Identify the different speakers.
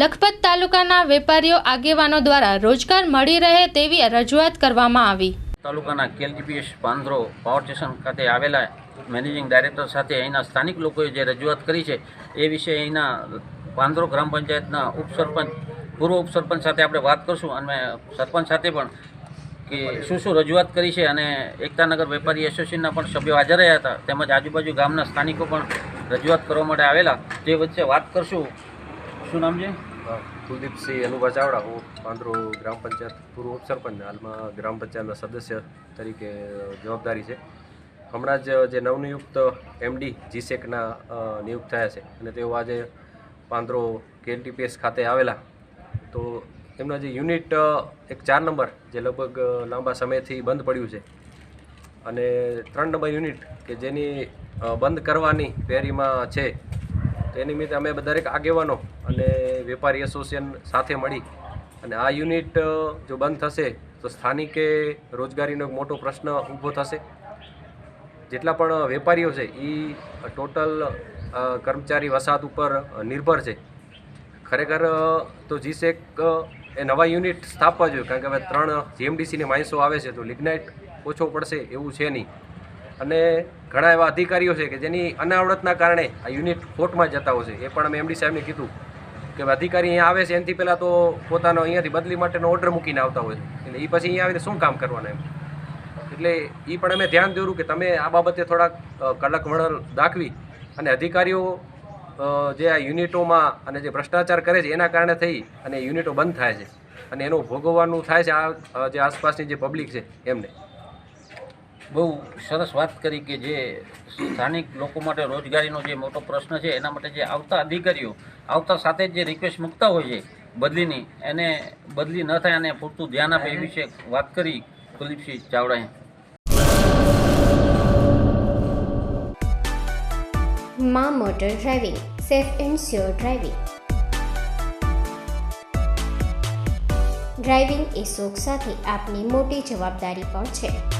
Speaker 1: લખપત તાલુકાના વેપારીઓ આગેવાનો દ્વારા રોજગાર મળી રહે તેવી રજૂઆત કરવામાં આવી.
Speaker 2: તાલુકાના કેલજીપીએસ પાંદરો પાવર સ્ટેશન ખાતે આવેલા મેનેજિંગ ડાયરેક્ટર સાથે અહીંના સ્થાનિક લોકોએ જે રજૂઆત કરી છે, એ વિશે અહીંના પાંદરો ગ્રામ પંચાયતના ઉપસરપંચ, પૂર્વ ઉપસરપંચ સાથે આપણે વાત કરશું અને સરપંચ સાથે પણ કે શું શું રજૂઆત કરી છે અને એકતાનગર વેપારી એસોસિએશનના પણ સભ્યો હાજર રહ્યા હતા, તેમજ આજુબાજુ ગામના સ્થાનિકો પણ રજૂઆત કરવા માટે આવેલા, તે વચ્ચે વાત કરશું. શું નામ છે?
Speaker 3: કુલદીપસિંહ અનુભા ચાવડા હું પાંદરો ગ્રામ પંચાયત પૂર્વ ઉપસરપંચ હાલમાં ગ્રામ પંચાયતના સદસ્ય તરીકે જવાબદારી છે. હમણાં જ જે નવનિયુક્ત એમડી જીસેકના નિયુક્ત થયા છે અને તેઓ આજે પાંદરો કેએલટીપીએસ ખાતે આવેલા. તો એમના જે યુનિટ એક ચાર નંબર જે લગભગ લાંબા સમયથી બંધ પડ્યું છે અને ત્રણ નંબર યુનિટ કે જેની બંધ કરવાની તૈયારીમાં છે તે નિમિત્તે અમે દરેક આગેવાનો અને વેપારી એસોસિએશન સાથે મળી. અને આ યુનિટ જો બંધ થશે, તો સ્થાનિકે રોજગારીનો એક મોટો પ્રશ્ન ઊભો થશે. જેટલા પણ વેપારીઓ છે એ ટોટલ કર્મચારી વસાહત ઉપર નિર્ભર છે. ખરેખર તો જીસેક એ નવા યુનિટ સ્થાપવા જોઈએ. કારણ કે હવે ત્રણ જીએમડીસીની માણસો આવે છે, તો લિગ્નાઇટ ઓછો પડશે એવું છે નહીં. અને ઘણા એવા અધિકારીઓ છે કે જેની અનાવડતના કારણે આ યુનિટ ખોટમાં જતા હોય છે. એ પણ અમે એમડી સાહેબને કીધું કે અધિકારી અહીંયા આવે છે, એનાથી પહેલાં તો પોતાનો અહીંયાથી બદલી માટેનો ઓર્ડર મૂકીને આવતા હોય છે. એટલે એ પછી અહીંયા આવીને શું કામ કરવાનું એમ? એટલે એ પણ અમે ધ્યાન દોર્યું કે તમે આ બાબતે થોડાક કડક વળણ દાખવી અને અધિકારીઓ જે આ યુનિટોમાં અને જે ભ્રષ્ટાચાર કરે છે, એના કારણે થઈ અને યુનિટો બંધ થાય છે. અને એનું ભોગવવાનું થાય છે આ જે આસપાસની જે પબ્લિક છે એમને.
Speaker 2: બહુ સરસ વાત કરી કે જે સ્થાનિક લોકો માટે રોજગારીનો જે મોટો પ્રશ્ન છે એના માટે જે આવતા અધિકારીઓ આવતા સાથે જ જે રિક્વેસ્ટ મૂકતા હોય છે બદલીની એને બદલી ન થાય અને પૂરતું ધ્યાન આપે એ વિશે વાત કરી કુલદીપસિંહ ચાવડાએ.
Speaker 4: મા motor driving safe and sure driving. Driving એ શોખ સાથે આપની મોટી જવાબદારી પણ છે.